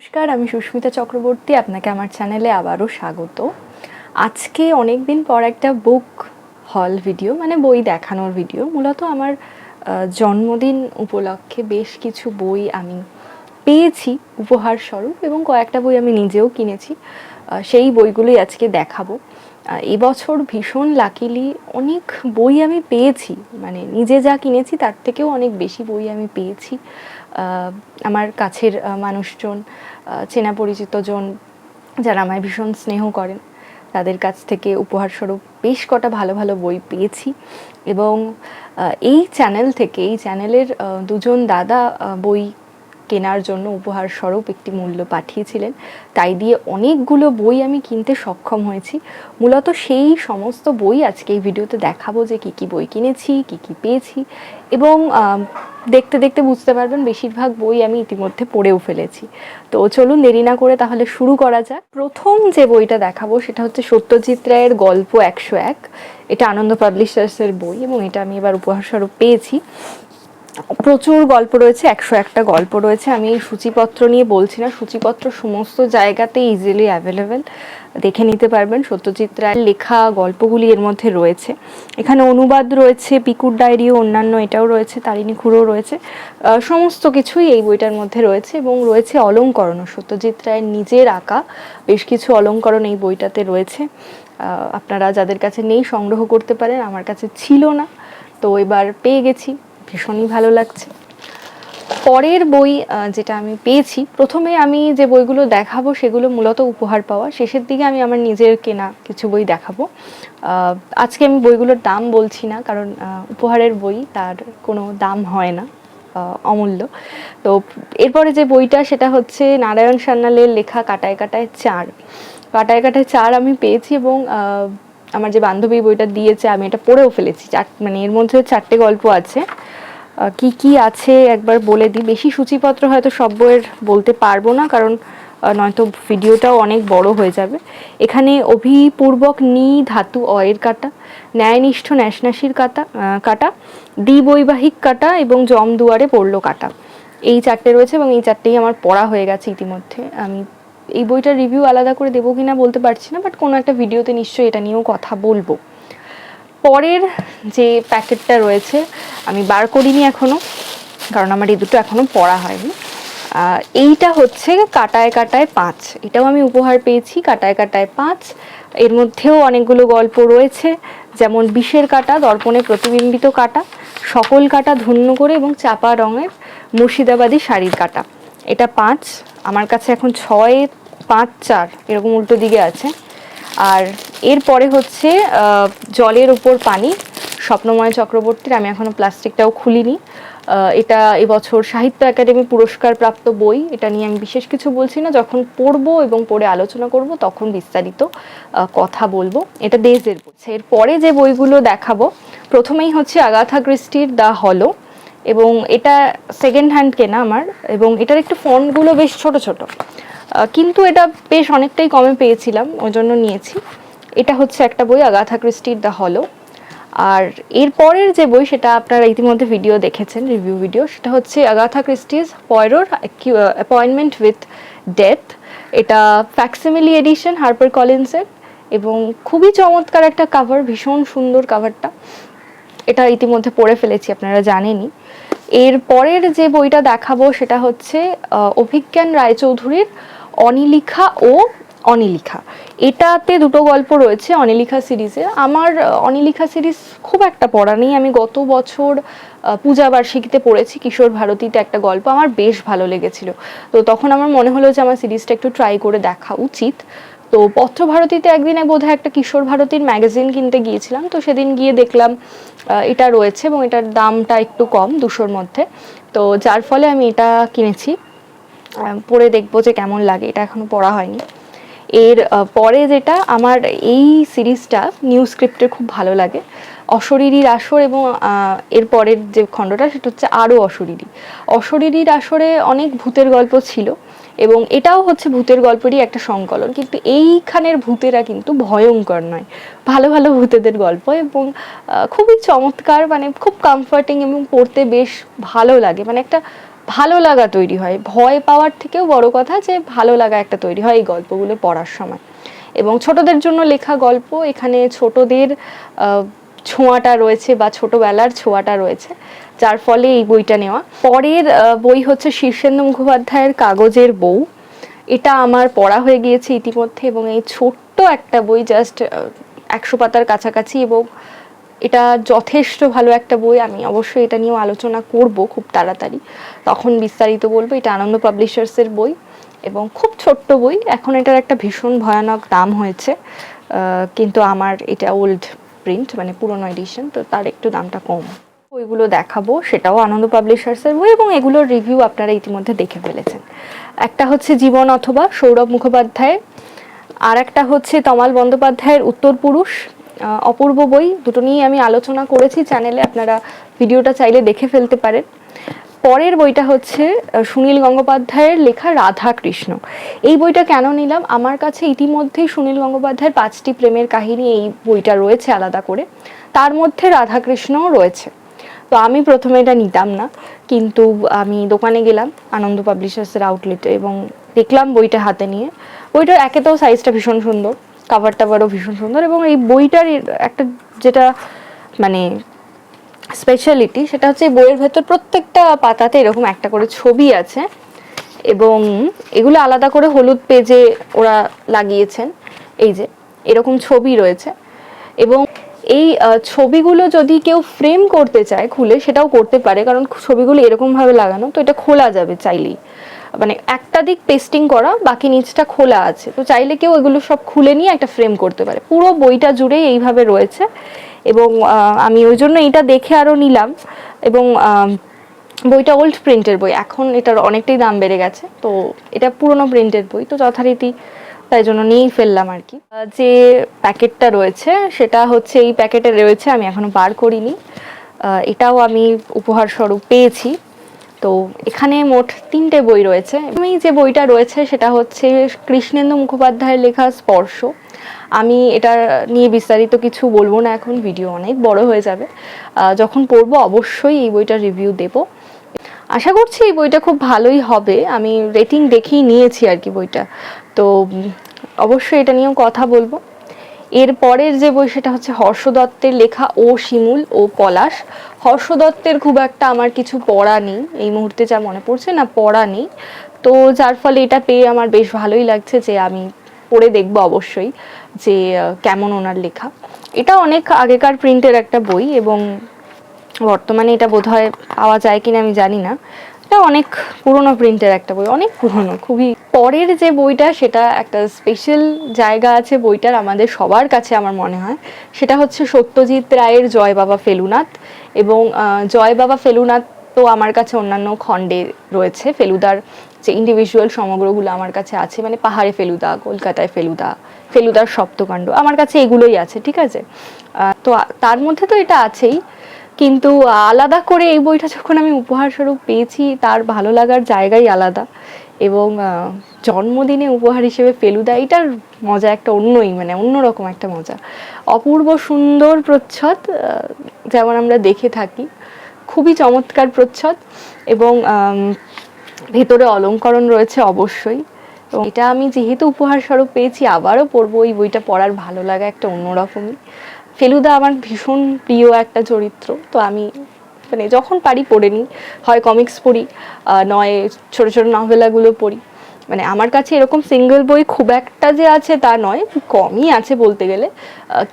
নমস্কার, আমি সুস্মিতা চক্রবর্তী, আপনাকে আমার চ্যানেলে আবারও স্বাগত। আজকে অনেক দিন পর একটা বুক হল ভিডিও মানে বই দেখানোর ভিডিও মূলত আমার জন্মদিন উপলক্ষে বেশ কিছু বই আমি পেয়েছি উপহার স্বরূপ এবং কয়েকটা বই আমি নিজেও কিনেছি। সেই বইগুলোই আজকে দেখাবো। এবছর ভীষণ লাকিলি অনেক বই আমি পেয়েছি। মানে নিজে যা কিনেছি, তার থেকেও অনেক বেশি বই আমি পেয়েছি। আমার কাছের মানুষজন চেনা পরিচিত জন যারা আমায় ভীষণ স্নেহ করেন, তাদের কাছ থেকে উপহারস্বরূপ বেশ কটা ভালো ভালো বই পেয়েছি। এবং এই চ্যানেল থেকে, এই চ্যানেলের দুজন দাদা বই কেনার জন্য উপহার স্বরূপ একটি মূল্য পাঠিয়েছিলেন। তাই দিয়ে অনেকগুলো বই আমি কিনতে সক্ষম হয়েছি। মূলত সেই সমস্ত বই আজকে এই ভিডিওতে দেখাবো যে কী কী বই কিনেছি, কী কী পেয়েছি এবং দেখতে দেখতে বুঝতে পারবেন বেশিরভাগ বই আমি ইতিমধ্যে পড়েও ফেলেছি। তো চলুন দেরি না করে তাহলে শুরু করা যাক। প্রথম যে বইটা দেখাবো সেটা হচ্ছে সত্যজিৎ রায়ের গল্প একশো এক। এটা আনন্দ পাবলিশার্সের বই এবং এটা আমি এবার উপহারস্বরূপ পেয়েছি। প্রচুর গল্প রয়েছে, একশো একটা গল্প রয়েছে। আমি এই সূচিপত্র নিয়ে বলছি না, সূচিপত্র সমস্ত জায়গাতে ইজিলি অ্যাভেলেবেল দেখে নিতে পারবেন, সত্যজিৎ রায়ের লেখা গল্পগুলি এর মধ্যে রয়েছে। এখানে অনুবাদ রয়েছে, পিকুর ডায়েরি অন্যান্য এটাও রয়েছে, তারিণী খুঁড়ো রয়েছে। সমস্ত কিছুই এই বইটার মধ্যে রয়েছে এবং রয়েছে অলঙ্করণও। সত্যজিৎ রায়ের নিজের আঁকা বেশ কিছু অলঙ্করণ এই বইটাতে রয়েছে। আপনারা যাদের কাছে নেই সংগ্রহ করতে পারেন, আমার কাছে ছিল না, তো এবার পেয়ে গেছি। ভীষণই ভালো লাগছে। পরের বই যেটা আমি পেয়েছি, প্রথমে আমি যে বইগুলো দেখাবো সেগুলো মূলত উপহার পাওয়া। শেষের দিকে আমি আমার নিজের কেনা কিছু বই দেখাবো। আজকে আমি বইগুলোর দাম বলছি না, কারণ উপহারের বই তার কোনো দাম হয় না অমূল্য। তো এরপরে যে বইটা, সেটা হচ্ছে নারায়ণ সান্যালের লেখা কাটায় কাটায় চার। কাটায় কাটায় চার আমি পেয়েছি এবং আমার যে বান্ধবী বইটা দিয়েছে, আমি এটা পড়েও ফেলেছি। চার মানে এর মধ্যে চারটে গল্প আছে। কি কি আছে একবার বলে দিই। বেশি সূচিপত্র হয়তো সব বইয়ের বলতে পারব না, কারণ নয়তো ভিডিওটাও অনেক বড় হয়ে যাবে। এখানে অভিপূর্বক নি ধাতু অয়ের কাটা, ন্যায়নিষ্ঠ ন্যাশনাসির কাটা কাটা, দ্বিবৈবাহিক কাটা এবং জম দুয়ারে পড়ল কাটা। এই চারটে রয়েছে এবং এই চারটেই আমার পড়া হয়ে গেছে ইতিমধ্যে। আমি এই বইটার রিভিউ আলাদা করে দেবো কিনা বলতে পারছি না বাট কোনো একটা ভিডিওতে নিশ্চয়ই এটা নিয়েও কথা বলব। পরের যে প্যাকেটটা রয়েছে, আমি বার করিনি এখনও, কারণ আমার এই দুটো এখনও পড়া হয়নি। এইটা হচ্ছে কাটায় কাটায় পাঁচ। এটাও আমি উপহার পেয়েছি, কাটায় কাটায় পাঁচ। এর মধ্যেও অনেকগুলো গল্প রয়েছে, যেমন বিষের কাটা, দর্পণে প্রতিবিম্বিত কাটা, সকল কাটা ধন্য করে এবং চাপা রঙের মুর্শিদাবাদী শাড়ির কাটা। এটা পাঁচ। আমার কাছে এখন ছয়, পাঁচ, চার, এরকম উল্টো দিকে আছে। আর এরপরে হচ্ছে জলের উপর পানি, স্বপ্নময় চক্রবর্তীর, আমি এখনও প্লাস্টিকটাও খুলিনি। এটা এবছর সাহিত্য একাডেমি পুরস্কার প্রাপ্ত বই, এটা নিয়ে আমি বিশেষ কিছু বলছি না। যখন পড়ব এবং পড়ে আলোচনা করব, তখন বিস্তারিত কথা বলব। এটা দেশের বই। এরপরে যে বইগুলো দেখাবো, প্রথমেই হচ্ছে আগাথা ক্রিস্টির দ্য হলো এবং এটা সেকেন্ড হ্যান্ড কেনা আমার, এবং এটার একটু ফন্টগুলো বেশ ছোট ছোট। কিন্তু এটা বেশ অনেকটাই কমে পেয়েছিলাম, ওই জন্য নিয়েছি। এটা হচ্ছে একটা বই, আগাথা ক্রিস্টির দ্য হলো। আর এর পরের যে বই সেটা আপনারা ইতিমধ্যে ভিডিও দেখেছেন, রিভিউ ভিডিও, সেটা হচ্ছে আগাথা ক্রিস্টিজ পয়রোর অ্যাপয়েন্টমেন্ট উইথ ডেথ। এটা ফ্যাক্সিমিলি এডিশন হার্পার কলিন্সের এবং খুবই চমৎকার একটা কাভার ভীষণ সুন্দর কাভারটা এটা ইতিমধ্যে পড়ে ফেলেছি, আপনারা জানেনই। এর পরের যে বইটা দেখাবো সেটা হচ্ছে অভিজ্ঞান রায়চৌধুরীর অনিলিখা ও অনিলিখা। এটাতে দুটো গল্প রয়েছে অনিলিখা সিরিজে। আমার অনিলিখা সিরিজ খুব একটা পড়া নেই। আমি গত বছর পূজা বার্ষিকীতে পড়েছি, কিশোর ভারতীতে একটা গল্প। আমার বেশ ভালো লেগেছিল। তো তখন আমার মনে হলো যে, আমার সিরিজটা একটু ট্রাই করে দেখা উচিত। তো পত্রভারতীতে একদিনে বোধহয় একটা কিশোর ভারতীর ম্যাগাজিন কিনতে গিয়েছিলাম। তো সেদিন গিয়ে দেখলাম এটা রয়েছে এবং এটার দামটা একটু কম দুশোর মধ্যে। তো যার ফলে আমি এটা কিনেছি। পড়ে দেখব যে কেমন লাগে। এটা এখনও পড়া হয়নি। এর পরে যেটা আমার এই সিরিজটা নিউ স্ক্রিপ্টের খুব ভালো লাগে। অশরীরীর আসর এবং এর পরের যে খণ্ডটা সেটা হচ্ছে আরও অশরীরী। অশরীরীর আসরে অনেক ভূতের গল্প ছিল এবং এটাও হচ্ছে ভূতের গল্পেরই একটা সংকলন। কিন্তু এইখানের ভূতেরা কিন্তু ভয়ঙ্কর নয়। ভালো ভালো ভূতেদের গল্প এবং খুবই চমৎকার মানে খুব কমফর্টিং এবং পড়তে বেশ ভালো লাগে। মানে একটা ভালো লাগা তৈরি হয়। ভয় পাওয়ার থেকেও বড় কথা যে ভালো লাগা একটা তৈরি হয় এই গল্পগুলো পড়ার সময়। এবং ছোটদের জন্য লেখা গল্প, এখানে ছোটদের ছোঁয়াটা রয়েছে বা ছোটবেলার ছোঁয়াটা রয়েছে, যার ফলে এই বইটা নেওয়া। পরের বই হচ্ছে শীর্ষেন্দু মুখোপাধ্যায়ের কাগজের বউ। এটা আমার পড়া হয়ে গিয়েছে ইতিমধ্যে এবং এই ছোট্ট একটা বই জাস্ট একশো পাতার কাছাকাছি এবং এটা যথেষ্ট ভালো একটা বই, আমি অবশ্যই এটা নিয়েও আলোচনা করব খুব তাড়াতাড়ি। তখন বিস্তারিত বলব, এটা আনন্দ পাবলিশার্সের বই এবং খুব ছোট্ট বই, এখন এটার একটা ভীষণ ভয়ানক দাম হয়েছে কিন্তু আমার এটা ওল্ড প্রিন্ট মানে পুরনো এডিশন, তো তার একটু দামটা কম। বইগুলো দেখাবো, সেটাও আনন্দ পাবলিশার্সের বই এবং এগুলোর রিভিউ আপনারা ইতিমধ্যে দেখে ফেলেছেন। একটা হচ্ছে জীবন অথবা সৌরভ মুখোপাধ্যায়ের আর একটা হচ্ছে তমাল বন্দ্যোপাধ্যায়ের উত্তর পুরুষ অপূর্ব বই। দুটো নিয়েই আমি আলোচনা করেছি। চ্যানেলে আপনারা ভিডিওটা চাইলে দেখে ফেলতে পারেন। পরের বইটা হচ্ছে সুনীল গঙ্গোপাধ্যায়ের লেখা রাধা কৃষ্ণ এই বইটা কেন নিলাম? আমার কাছে ইতিমধ্যেই সুনীল গঙ্গোপাধ্যায়ের পাঁচটি প্রেমের কাহিনী এই বইটা রয়েছে আলাদা করে। তার মধ্যে রাধাকৃষ্ণও রয়েছে। তো আমি প্রথমে এটা নিতাম না, কিন্তু আমি দোকানে গেলাম আনন্দ পাবলিশার্সের আউটলেটে এবং দেখলাম বইটা হাতে নিয়ে। বইটার একে তো সাইজটা ভীষণ সুন্দর। কাভার টাভারও ভীষণ সুন্দর এবং এই বইটার একটা যেটা মানে স্পেশালিটি সেটা হচ্ছে এই বইয়ের ভেতর প্রত্যেকটা পাতাতে এরকম একটা করে ছবি আছে এবং এগুলো আলাদা করে হলুদ পেজে ওরা লাগিয়েছেন। এই যে, এরকম ছবি রয়েছে এবং এই ছবিগুলো যদি কেউ ফ্রেম করতে চায়, খুলে সেটাও করতে পারে, কারণ ছবিগুলো এরকমভাবে লাগানো, তো এটা খোলা যাবে চাইলেই। মানে একটা দিক পেস্টিং করা, বাকি নিচটা খোলা আছে। তো চাইলে কেউ এগুলো সব খুলে নিয়ে একটা ফ্রেম করতে পারে। পুরো বইটা জুড়েই এইভাবে রয়েছে এবং আমি ওই জন্য এটা দেখে আরও নিলাম এবং বইটা ওল্ড প্রিন্টের বই। এখন এটার অনেকটাই দাম বেড়ে গেছে। তো এটা পুরনো প্রিন্টের বই। তো যথারীতি তাই জন্য নিয়েই ফেললাম আর কি। যে প্যাকেটটা রয়েছে, সেটা হচ্ছে এই প্যাকেটে রয়েছে। আমি এখনও বার করিনি। এটাও আমি উপহার স্বরূপ পেয়েছি। তো এখানে মোট তিনটে বই রয়েছে। আমি যে বইটা রয়েছে সেটা হচ্ছে কৃষ্ণেন্দু মুখোপাধ্যায়ের লেখা স্পর্শ। আমি এটা নিয়ে বিস্তারিত কিছু বলব না এখন, ভিডিও অনেক বড় হয়ে যাবে। যখন পড়ব অবশ্যই এই বইটার রিভিউ দেবো। আশা করছি এই বইটা খুব ভালোই হবে। আমি রেটিং দেখেই নিয়েছি আর কি বইটা। তো অবশ্যই এটা নিয়েও কথা বলব। এর পরের যে বই সেটা হচ্ছে হর্ষ দত্তের লেখা ও শিমুল ও পলাশ। হর্ষ দত্তের খুব একটা আমার কিছু পড়া নেই, এই মুহূর্তে যা মনে পড়ছে না পড়া নেই। তো যার ফলে এটা পেয়ে আমার বেশ ভালোই লাগছে যে আমি পড়ে দেখব অবশ্যই যে কেমন ওনার লেখা। এটা অনেক আগেকার প্রিন্টের একটা বই এবং বর্তমানে এটা বোধহয় পাওয়া যায় কিনা আমি জানি না। এটা অনেক পুরনো প্রিন্টের একটা বই, অনেক পুরনো, খুবই পরের যে বইটা সেটা একটা স্পেশাল জায়গা আছে বইটার আমাদের সবার কাছে আমার মনে হয়। সেটা হচ্ছে সত্যজিৎ রায়ের জয় বাবা ফেলুনাথ এবং জয় বাবা ফেলুনাথ তো আমার কাছে অন্যান্য খণ্ডে রয়েছে। ফেলুদার যে ইন্ডিভিজুয়াল সমগ্রগুলো আমার কাছে আছে মানে পাহাড়ে ফেলুদা, কলকাতায় ফেলুদা, ফেলুদার সপ্তকাণ্ড, আমার কাছে এগুলোই আছে, ঠিক আছে? তো, তার মধ্যে তো এটা আছেই। কিন্তু আলাদা করে এই বইটা যখন আমি উপহার স্বরূপ পেয়েছি, তার ভালো লাগার জায়গাই আলাদা। এবং জন্মদিনে উপহার হিসেবে ফেলুদা, এটার মজা একটা অন্যই মানে অন্যরকম একটা মজা। অপূর্ব সুন্দর প্রচ্ছদ যেমন আমরা দেখে থাকি। খুবই চমৎকার প্রচ্ছদ এবং ভেতরে অলঙ্করণ রয়েছে অবশ্যই। এবং এটা আমি যেহেতু উপহার স্বরূপ পেয়েছি, আবারও পড়ব, এই বইটা পড়ার ভালো লাগা একটা অন্যরকমই। ফেলুদা আমার ভীষণ প্রিয় একটা চরিত্র। তো আমি মানে যখন পারি পড়ে নিই। হয় কমিক্স পড়ি নয়, ছোট ছোট নভেলাগুলো পড়ি। মানে আমার কাছে এরকম সিঙ্গেল বই খুব একটা যে আছে তা নয় কমই আছে বলতে গেলে।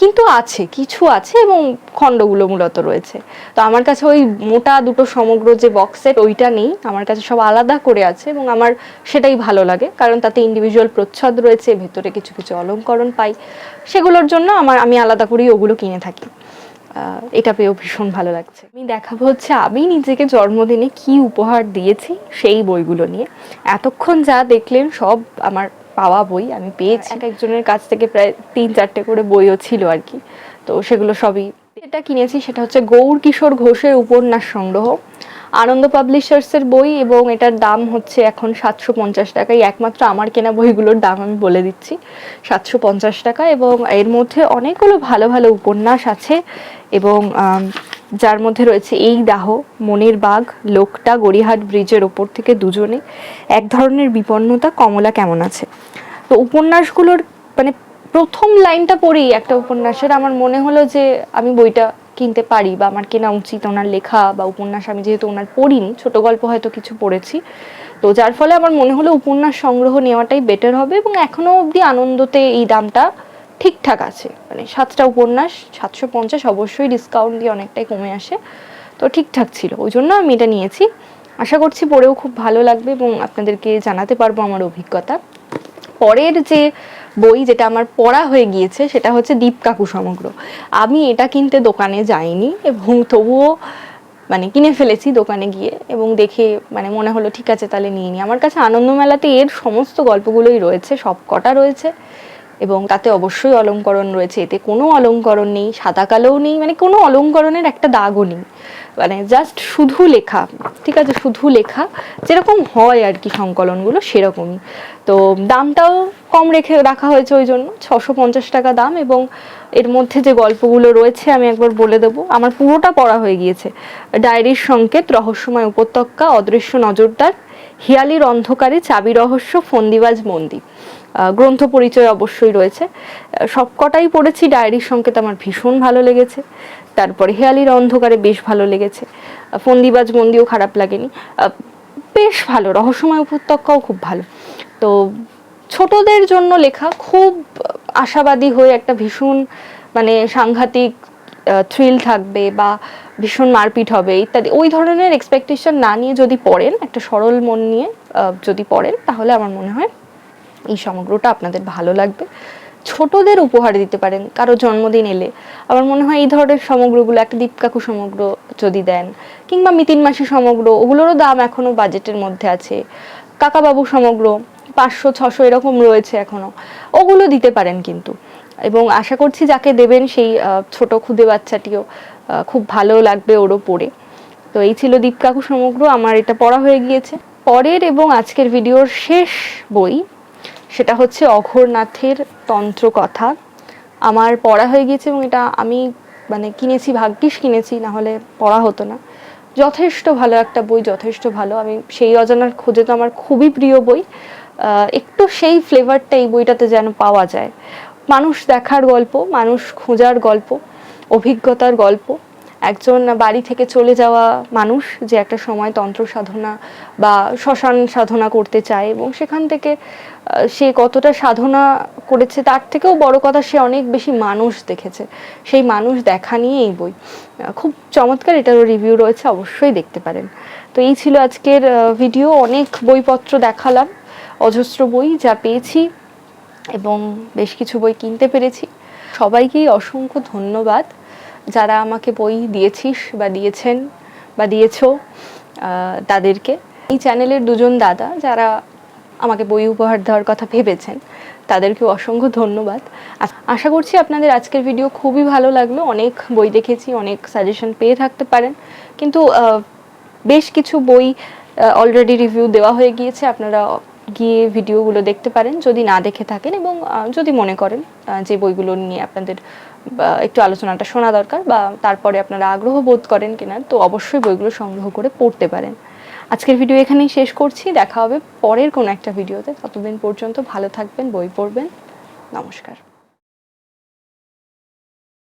কিন্তু আছে, কিছু আছে এবং খণ্ডগুলো মূলত রয়েছে। তো আমার কাছে ওই মোটা দুটো সমগ্র যে বক্স সেট ওইটা নেই, আমার কাছে সব আলাদা করে আছে এবং আমার সেটাই ভালো লাগে। কারণ তাতে ইন্ডিভিজুয়াল প্রচ্ছদ রয়েছে, ভেতরে কিছু কিছু অলঙ্করণ পাই। সেগুলোর জন্য আমার, আমি আলাদা করেই ওগুলো কিনে থাকি। এটা পেয়েও ভীষণ ভালো লাগছে। আমি দেখাবো হচ্ছে, আমি নিজেকে জন্মদিনে কি উপহার দিয়েছি সেই বইগুলো নিয়ে। এতক্ষণ যা দেখলেন সব আমার পাওয়া বই আমি পেয়েছি। এক একজনের কাছ থেকে প্রায় তিন চারটে করে বইও ছিল আর কি। তো সেগুলো সবই, যেটা কিনেছি সেটা হচ্ছে গৌর কিশোর ঘোষের উপন্যাস সংগ্রহ। আনন্দ পাবলিশার্সের বই এবং এটার দাম হচ্ছে এখন সাতশো পঞ্চাশ টাকা। এই একমাত্র আমার কেনা বইগুলোর দাম আমি বলে দিচ্ছি, সাতশো পঞ্চাশ টাকা। এবং এর মধ্যে অনেকগুলো ভালো ভালো উপন্যাস আছে এবং যার মধ্যে রয়েছে এই দাহ, মনের বাঘ লোকটা গড়িহাট ব্রিজের ওপর থেকে দুজনে। এক ধরনের বিপন্নতা, কমলা কেমন আছে? তো উপন্যাসগুলোর মানে প্রথম লাইনটা পড়েই একটা উপন্যাসের আমার মনে হলো যে আমি বইটা কিনতে পারি বা আমার কেনা উচিত ওনার লেখা বা উপন্যাস আমি যেহেতু ওনার পড়িনি, ছোট গল্প হয়তো কিছু পড়েছি। তো যার ফলে আমার মনে হলো উপন্যাস সংগ্রহ নেওয়াটাই বেটার হবে এবং এখনও অবধি আনন্দতে এই দামটা ঠিকঠাক আছে। মানে সাতটা উপন্যাস, সাতশো পঞ্চাশ অবশ্যই ডিসকাউন্ট দিয়ে অনেকটাই কমে আসে। তো ঠিকঠাক ছিল, ওই জন্য আমি এটা নিয়েছি। আশা করছি পড়েও খুব ভালো লাগবে এবং আপনাদেরকে জানাতে পারব আমার অভিজ্ঞতা। পরের যে বই যেটা আমার পড়া হয়ে গিয়েছে, সেটা হচ্ছে দীপ কাকু সমগ্র। আমি এটা কিনতে দোকানে যাইনি এবং তবুও মানে কিনে ফেলেছি দোকানে গিয়ে এবং দেখে মানে মনে হলো, ঠিক আছে, তাহলে নিয়ে নিই আমার কাছে আনন্দমেলাতে এর সমস্ত গল্পগুলোই রয়েছে সব কটা রয়েছে। এবং তাতে অবশ্যই অলঙ্করণ রয়েছে। এতে কোনো অলঙ্করণ নেই সাদা কালোও নেই মানে কোনো অলঙ্করণের একটা দাগও নেই। মানে জাস্ট শুধু লেখা, ঠিক আছে? শুধু লেখা, যেরকম হয় আর কি সংকলনগুলো, সেরকমই। তো দামটাও কম রেখে রাখা হয়েছে ওই জন্য, ছশো পঞ্চাশ টাকা দাম এবং এর মধ্যে যে গল্পগুলো রয়েছে আমি একবার বলে দেবো। আমার পুরোটা পড়া হয়ে গিয়েছে। ডায়েরির সংকেত, রহস্যময় উপত্যকা, অদৃশ্য নজরদার হিয়ালির অন্ধকারে চাবি রহস্য ফন্দিবাজ মন্দির। আহ, গ্রন্থ পরিচয় অবশ্যই রয়েছে। সবকটাই পড়েছি ডায়েরির সংকেত আমার ভীষণ ভালো লেগেছে। তারপরে হেয়ালির অন্ধকারে বেশ ভালো লেগেছে। ফন্দিবাজ মন্দিও খারাপ লাগেনি। বেশ ভালো রহস্যময় উপত্যকাও খুব ভালো। তো ছোটদের জন্য লেখা খুব আশাবাদী হয়ে একটা ভীষণ মানে সাংঘাতিক থ্রিল থাকবে বা ভীষণ মারপিট হবে, ইত্যাদি। ওই ধরনের এক্সপেকটেশন না নিয়ে যদি পড়েন, একটা সরল মন নিয়ে যদি পড়েন, তাহলে আমার মনে হয় এই সমগ্রটা আপনাদের ভালো লাগবে। ছোটদের উপহার দিতে পারেন, কারও জন্মদিন এলে। আমার মনে হয় এই ধরনের সমগ্রগুলো, একটা দীপকাকু সমগ্র যদি দেন, কিংবা মিতিন মাসি সমগ্র, ওগুলোরও দাম এখনও বাজেটের মধ্যে আছে। কাকাবাবু সমগ্র, পাঁচশো, ছশো এরকম রয়েছে এখনও ওগুলো দিতে পারেন কিন্তু। এবং আশা করছি যাকে দেবেন সেই ছোট খুদে বাচ্চাটিও খুব ভালো লাগবে ওরও পড়ে তো এই ছিল দীপকাকু সমগ্র, আমার এটা পড়া হয়ে গিয়েছে। পরের এবং আজকের ভিডিওর শেষ বই, সেটা হচ্ছে অঘরনাথের তন্ত্রকথা। আমার পড়া হয়ে গিয়েছে এবং এটা আমি মানে কিনেছি, ভাগ্যিস কিনেছি না হলে পড়া হতো না। যথেষ্ট ভালো একটা বই, যথেষ্ট ভালো। আমি সেই অজানার খোঁজে তো আমার খুবই প্রিয় বই। একটু সেই ফ্লেভারটা এই বইটাতে যেন পাওয়া যায়। মানুষ দেখার গল্প, মানুষ খোঁজার গল্প, অভিজ্ঞতার গল্প। একজন বাড়ি থেকে চলে যাওয়া মানুষ যে একটা সময় তন্ত্র সাধনা বা শ্মশান সাধনা করতে চায় এবং সেখান থেকে সে কতটা সাধনা করেছে তার থেকেও বড় কথা সে অনেক বেশি মানুষ দেখেছে। সেই মানুষ দেখা নিয়ে এই বই। খুব চমৎকার এটারও রিভিউ রয়েছে, অবশ্যই দেখতে পারেন। তো এই ছিল আজকের ভিডিও অনেক বইপত্র দেখালাম, অজস্র বই যা পেয়েছি। এবং বেশ কিছু বই কিনতে পেরেছি। সবাইকেই অসংখ্য ধন্যবাদ। যারা আমাকে বই দিয়েছিস বা দিয়েছেন বা দিয়েছ তাদেরকে। এই চ্যানেলের দুজন দাদা যারা আমাকে বই উপহার দেওয়ার কথা ভেবেছেন, তাদেরকেও অসংখ্য ধন্যবাদ। আশা করছি আপনাদের আজকের ভিডিও খুবই ভালো লাগল। অনেক বই দেখেছি, অনেক সাজেশন পেয়ে থাকতে পারেন। কিন্তু বেশ কিছু বই অলরেডি রিভিউ দেওয়া হয়ে গিয়েছে। আপনারা গিয়ে ভিডিওগুলো দেখতে পারেন, যদি না দেখে থাকেন এবং যদি মনে করেন যে বইগুলো নিয়ে আপনাদের একটু আলোচনাটা শোনা দরকার বা তারপরে আপনারা আগ্রহ বোধ করেন কিনা, তো অবশ্যই বইগুলো সংগ্রহ করে পড়তে পারেন। আজকের ভিডিও এখানেই শেষ করছি, দেখা হবে পরের কোনো একটা ভিডিওতে। ততদিন পর্যন্ত ভালো থাকবেন, বই পড়বেন। নমস্কার।